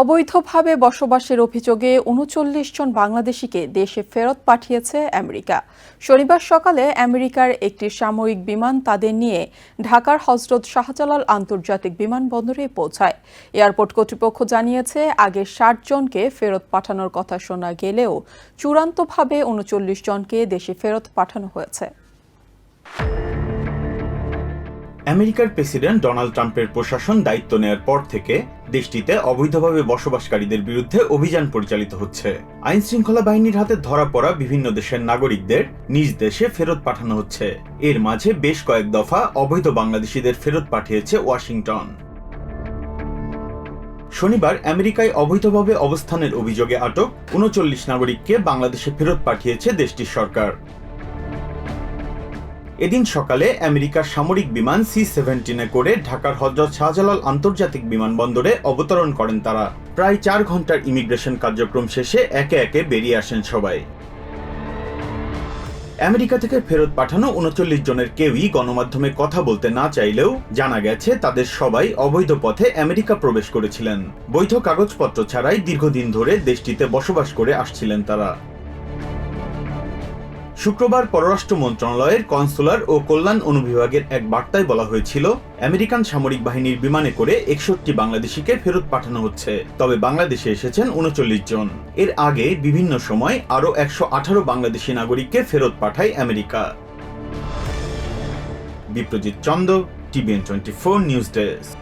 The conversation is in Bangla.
অবৈধভাবে বসবাসের অভিযোগে উনচল্লিশ জন বাংলাদেশিকে দেশে ফেরত পাঠিয়েছে আমেরিকা। শনিবার সকালে আমেরিকার একটি সামরিক বিমান তাদের নিয়ে ঢাকার হজরত শাহজালাল আন্তর্জাতিক বিমানবন্দরে পৌঁছায়। এয়ারপোর্ট কর্তৃপক্ষ জানিয়েছে, আগে ষাট জনকে ফেরত পাঠানোর কথা শোনা গেলেও চূড়ান্তভাবে উনচল্লিশ জনকে দেশে ফেরত পাঠানো হয়েছে। আমেরিকার প্রেসিডেন্ট ডোনাল্ড ট্রাম্পের প্রশাসন দায়িত্ব নেয়ার পর থেকে দেশটিতে অবৈধভাবে বসবাসকারীদের বিরুদ্ধে অভিযান পরিচালিত হচ্ছে। আইন শৃঙ্খলা বাহিনীর হাতে ধরা পড়া বিভিন্ন দেশের নাগরিকদের নিজ দেশে ফেরত পাঠানো হচ্ছে। এর মাঝে বেশ কয়েক দফা অবৈধ বাংলাদেশিদের ফেরত পাঠিয়েছে ওয়াশিংটন। শনিবার আমেরিকায় অবৈধভাবে অবস্থানের অভিযোগে আটক উনচল্লিশ নাগরিককে বাংলাদেশে ফেরত পাঠিয়েছে দেশটির সরকার। এদিন সকালে আমেরিকার সামরিক বিমান সি সেভেন্টিনে করে ঢাকার হজরত শাহজালাল আন্তর্জাতিক বিমানবন্দরে অবতরণ করেন তারা। প্রায় চার ঘণ্টার ইমিগ্রেশন কার্যক্রম শেষে একে একে বেরিয়ে আসেন সবাই। আমেরিকা থেকে ফেরত পাঠানো উনচল্লিশ জনের কেউই গণমাধ্যমে কথা বলতে না চাইলেও জানা গেছে তাদের সবাই অবৈধ পথে আমেরিকা প্রবেশ করেছিলেন। বৈধ কাগজপত্র ছাড়াই দীর্ঘদিন ধরে দেশটিতে বসবাস করে আসছিলেন তারা। শুক্রবার পররাষ্ট্র মন্ত্রণালয়ের কনসুলার ও কল্যাণ অনুবিভাগের এক বার্তায় বলা হয়েছিল, আমেরিকান সামরিক বাহিনীর বিমানে করে একষট্টি বাংলাদেশিকে ফেরত পাঠানো হচ্ছে। তবে বাংলাদেশে এসেছেন উনচল্লিশ জন। এর আগে বিভিন্ন সময় আরও একশো আঠারো বাংলাদেশি নাগরিককে ফেরত পাঠায় America. Biprajit Chanda, TVN twenty four news desk.